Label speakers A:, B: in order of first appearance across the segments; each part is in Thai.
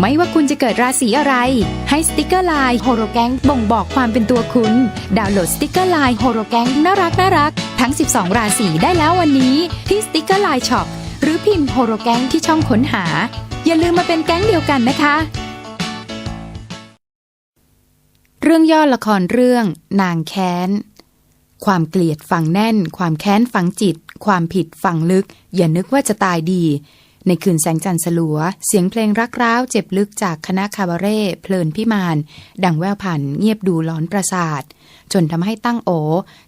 A: ไม่ว่าคุณจะเกิดราศีอะไร ให้สติกเกอร์ไลน์โฮโรแกงบ่งบอกความเป็นตัวคุณ ดาวน์โหลดสติกเกอร์ไลน์โฮโรแกงน่ารักน่ารักทั้ง 12 ราศีได้แล้ววันนี้ ที่สติกเกอร์ไลน์ช็อปหรือพิมพ์โฮโรแกงที่ช่องค้นหา อย่าลืมมาเป็นแก๊งเดียวกันนะคะ เรื่องย่อละครเรื่อง นางแค้น ความเกลียดฝังแน่น ความแค้นฝังจิต ความผิดฝังลึก อย่านึกว่าจะตายดี ในคืนแสงจันทร์สลัว เสียงเพลงรักร้าวเจ็บลึกจากคณะคาบาเร่เพลินพิมาน ดังแววผ่านเงียบดูร้อนประสาท จนทำให้ตั้งโอ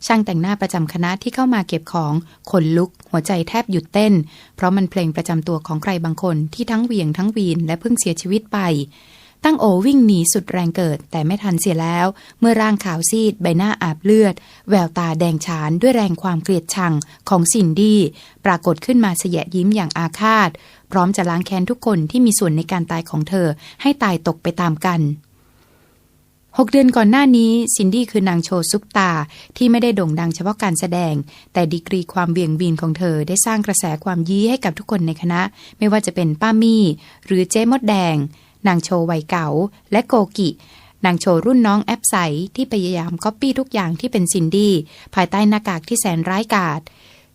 A: ช่างแต่งหน้าประจำคณะที่เข้ามาเก็บของขนลุก หัวใจแทบหยุดเต้น เพราะมันเพลงประจำตัวของใครบางคนที่ทั้งเวียงทั้งวีนและเพิ่งเสียชีวิตไป ตั้งโอวิ่งหนีสุดแรงเกิดแต่ไม่ทันเสียแล้ว เมื่อร่างขาวซีดใบหน้าอาบเลือด แววตาแดงฉานด้วยแรงความเกลียดชังของซินดี้ปรากฏขึ้นมาเสยะยิ้มอย่างอาฆาต พร้อมจะล้างแค้นทุกคนที่มีส่วนในการตายของเธอให้ตายตกไปตามกันหกเดือนก่อนหน้านี้ซินดี้คือนางโชว์ซุปตา ที่ไม่ได้โด่งดังเฉพาะการแสดง แต่ดีกรีความเบี่ยงวีนของเธอได้สร้างกระแสความยี้ให้กับทุกคนในคณะ ไม่ว่าจะเป็นป้ามี่ หรือเจ๊มดแดง นางโชวัยเก่า และโกกิ นางโชรุ่นน้องแอปใส ที่พยายามก๊อปปี้ทุกอย่างที่เป็นซินดี้ ภายใต้หน้ากากที่แสนร้ายกาจ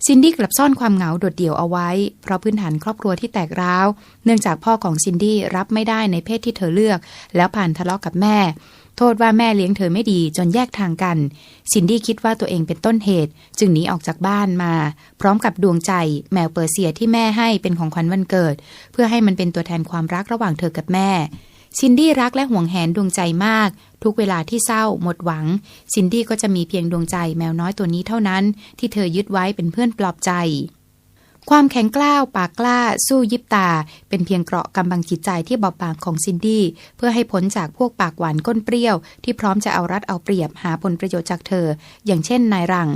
A: ซินดี้กลับซ่อนความเหงาโดดเดี่ยวเอาไว้ เพราะพื้นฐานครอบครัวที่แตกร้าว เนื่องจากพ่อของซินดี้รับไม่ได้ในเพศที่เธอเลือก แล้วผ่านทะเลาะกับแม่ โทษว่าแม่เลี้ยงเธอไม่ดีจนแยกทางกัน ซินดี้คิดว่าตัวเองเป็นต้นเหตุ จึงหนีออกจากบ้านมา พร้อมกับดวงใจ แมวเปอร์เซียที่แม่ให้เป็นของขวัญวันเกิด เพื่อให้มันเป็นตัวแทนความรักระหว่างเธอกับแม่ ซินดี้รักและห่วงแหนดวงใจมาก ทุกเวลาที่เศร้า หมดหวัง ซินดี้ก็จะมีเพียงดวงใจแมวน้อยตัวนี้เท่านั้น ที่เธอยึดไว้เป็นเพื่อนปลอบใจ ความแข็งกล้าวปากกล้าสู้ยิบตา เป็นเพียงเกราะกำบังจิตใจที่บอบบางของซินดี้ เพื่อให้พ้นจากพวกปากหวานก้นเปรี้ยว ที่พร้อมจะเอารัดเอาเปรียบหาผลประโยชน์จากเธอ อย่างเช่นนายรัง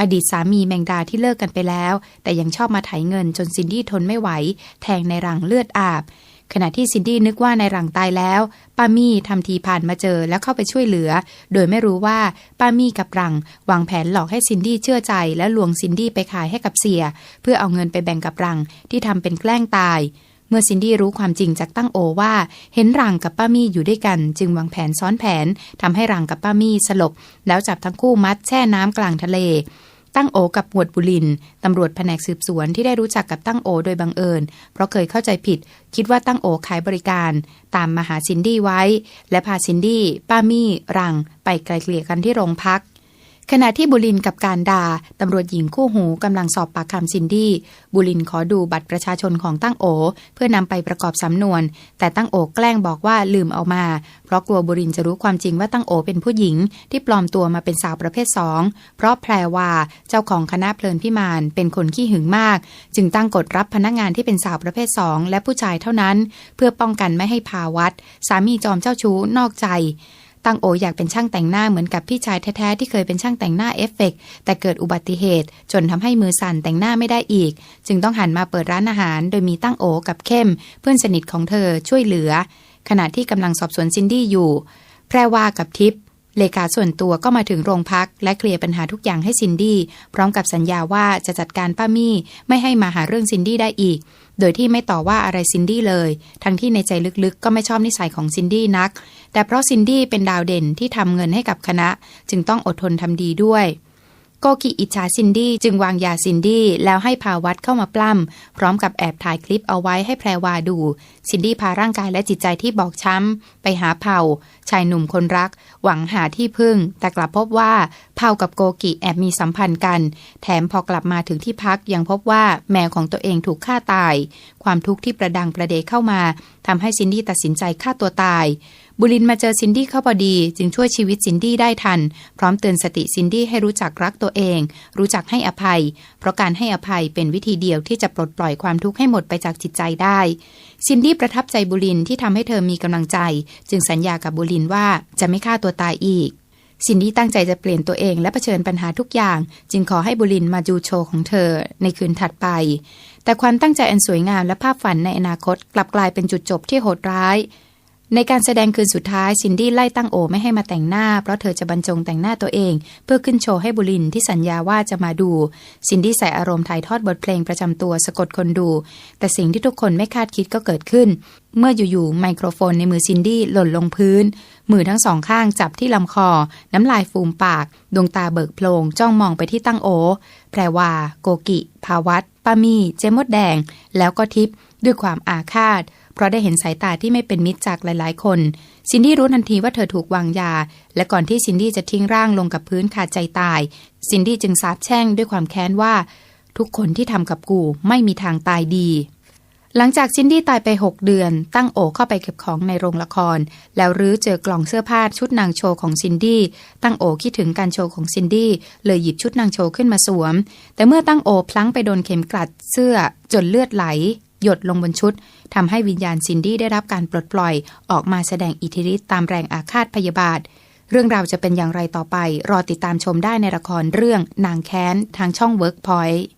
A: อดีตสามีแมงดาที่เลิกกันไปแล้ว แต่ยังชอบมาไถเงินจนซินดี้ทนไม่ไหว แทงนายรังเลือดอาบ ขณะที่ซินดี้นึกว่านายหลังตายแล้วป้ามี่ทำทีผ่านมาเจอแล้วเข้าไปช่วยเหลือ โดยไม่รู้ว่าป้ามี่กับหลังวางแผนหลอกให้ซินดี้เชื่อใจ และลวงซินดี้ไปขายให้กับเสีย เพื่อเอาเงินไปแบ่งกับหลังที่ทำเป็นแกล้งตาย เมื่อซินดี้รู้ความจริงจากตั้งโอว่า เห็นหลังกับป้ามี่อยู่ด้วยกัน จึงวางแผนซ้อนแผนทำให้หลังกับป้ามี่สลบ แล้วจับทั้งคู่มัดแช่น้ำกลางทะเล ตั้งโอกับหมวดบุลินตำรวจแผนกสืบสวนที่ได้รู้จักกับตั้งโอโดยบังเอิญ เพราะเคยเข้าใจผิด คิดว่าตั้งโอขายบริการ ตามมาหาซินดี้ไว้ และพาซินดี้ ป้ามี่ รัง ไปไกลเกลี่ยกันที่โรงพัก ขณะที่บุรินกับการดาตำรวจหญิงคู่หูกำลังสอบปากคำซินดี้ บุรินขอดูบัตรประชาชนของตั้งโอ เพื่อนำไปประกอบสำนวน แต่ตั้งโอแกล้งบอกว่าลืมเอามา เพราะกลัวบุรินจะรู้ความจริงว่าตั้งโอเป็นผู้หญิง ที่ปลอมตัวมาเป็นสาวประเภทสองเพราะแพรว่าเจ้าของคณะเพลินพิมานเป็นคนขี้หึงมาก จึงตั้งกฎรับพนักงานที่เป็นสาวประเภทสองและผู้ชายเท่านั้น เพื่อป้องกันไม่ให้พาวัดสามีจอมเจ้าชู้นอกใจ ตั้งโออยากเป็นช่างแต่งหน้าเหมือนกับพี่ชายแท้ๆที่เคยเป็นช่างแต่งหน้าเอฟเฟกต์แต่เกิดอุบัติเหตุ จนทำให้มือสั่นแต่งหน้าไม่ได้อีก จึงต้องหันมาเปิดร้านอาหาร โดยมีตั้งโอกับเข้ม เพื่อนสนิทของเธอช่วยเหลือ ขณะที่กำลังสอบสวนซินดี้อยู่ แพรว่ากับทิพย์ เลขาส่วนตัวก็มาถึงโรงพัก และเคลียร์ปัญหาทุกอย่างให้ซินดี้ พร้อมกับสัญญาว่าจะจัดการป้ามี่ ไม่ให้มาหาเรื่องซินดี้ได้อีก โดยที่ไม่ต่อว่าอะไรซินดี้เลย ทั้งที่ในใจลึกๆ ก็ไม่ชอบนิสัยของซินดี้นัก แต่เพราะซินดี้เป็นดาวเด่นที่ทำเงินให้กับคณะ จึงต้องอดทนทำดีด้วยโกกิอิจฉาซินดี้จึงวางยาซินดี้แล้วให้พาวัดเข้ามาปล้ำ พร้อมกับแอบถ่ายคลิปเอาไว้ให้แพรวาดู ซินดี้พาร่างกายและจิตใจที่บอบช้ำ ไปหาเผ่า ชายหนุ่มคนรัก หวังหาที่พึ่ง แต่กลับพบว่าเผากับโกกิแอบมีสัมพันธ์กัน แถมพอกลับมาถึงที่พักยังพบว่าแมวของตัวเองถูกฆ่าตาย ความทุกข์ที่ประดังประเดเข้ามาทำให้ซินดี้ตัดสินใจฆ่าตัวตาย บุรินมาเจอซินดี้เข้าพอดี จึงช่วยชีวิตซินดี้ได้ทัน พร้อมเตือนสติซินดี้ให้รู้จักรักตัวเอง รู้จักให้อภัย เพราะการให้อภัยเป็นวิธีเดียวที่จะปลดปล่อยความทุกข์ให้หมดไปจากจิตใจได้ ซินดี้ประทับใจบุรินที่ทำให้เธอมีกำลังใจ จึงสัญญากับบุรินทร์ว่าจะไม่ฆ่าตัวตายอีก ซินดี้ตั้งใจจะเปลี่ยนตัวเองและะเผชิญปัญหาทุกอย่าง จึงขอให้บุลินมาดูโชว์ของเธอในคืนถัดไป แต่ความตั้งใจอันสวยงามและภาพฝันในอนาคตกลับกลายเป็นจุดจบที่โหดร้าย ในการแสดงคืนสุดท้ายซินดี้ไล่ตั้งโอไม่ให้มาแต่งหน้า เพราะเธอจะบรรจงแต่งหน้าตัวเอง เพื่อขึ้นโชว์ให้บุรินที่สัญญาว่าจะมาดู ซินดี้ใส่อารมณ์ถ่ายทอดบทเพลงประจำตัวสะกดคนดู แต่สิ่งที่ทุกคนไม่คาดคิดก็เกิดขึ้น เมื่ออยู่ๆไมโครโฟนในมือซินดี้หล่นลงพื้น มือทั้งสองข้างจับที่ลำคอ น้ำลายฟูมปาก ดวงตาเบิกโพลงจ้องมองไปที่ตั้งโอ แพรวา โกกิ ภาวัตป้ามี่เจมดแดง แล้วก็ทิพด้วยความอาฆาต เพราะได้เห็นสายตาที่ไม่เป็นมิตรจากหลายๆ คน ซินดี้รู้ทันทีว่าเธอถูกวางยา และก่อนที่ซินดี้จะทิ้งร่างลงกับพื้นขาดใจตาย ซินดี้จึงสาบแช่งด้วยความแค้นว่า ทุกคนที่ทำกับกูไม่มีทางตายดี หลังจากซินดี้ตายไป 6 เดือน ตั้งโอเข้าไปเก็บของในโรงละคร แล้วรื้อเจอกล่องเสื้อผ้าชุดนางโชว์ของซินดี้ ตั้งโอคิดถึงการโชว์ของซินดี้เลยหยิบชุดนางโชว์ขึ้นมาสวม แต่เมื่อตั้งโอพลั้งไปโดนเข็มกลัดเสื้อจนเลือดไหล หยดลงบนชุดทำให้วิญญาณซินดี้ได้รับการปลดปล่อย ออกมาแสดงอิทธิฤทธิ์ตามแรงอาฆาตพยาบาท เรื่องราวจะเป็นอย่างไรต่อไป รอติดตามชมได้ในละครเรื่องนางแค้นทางช่อง Workpoint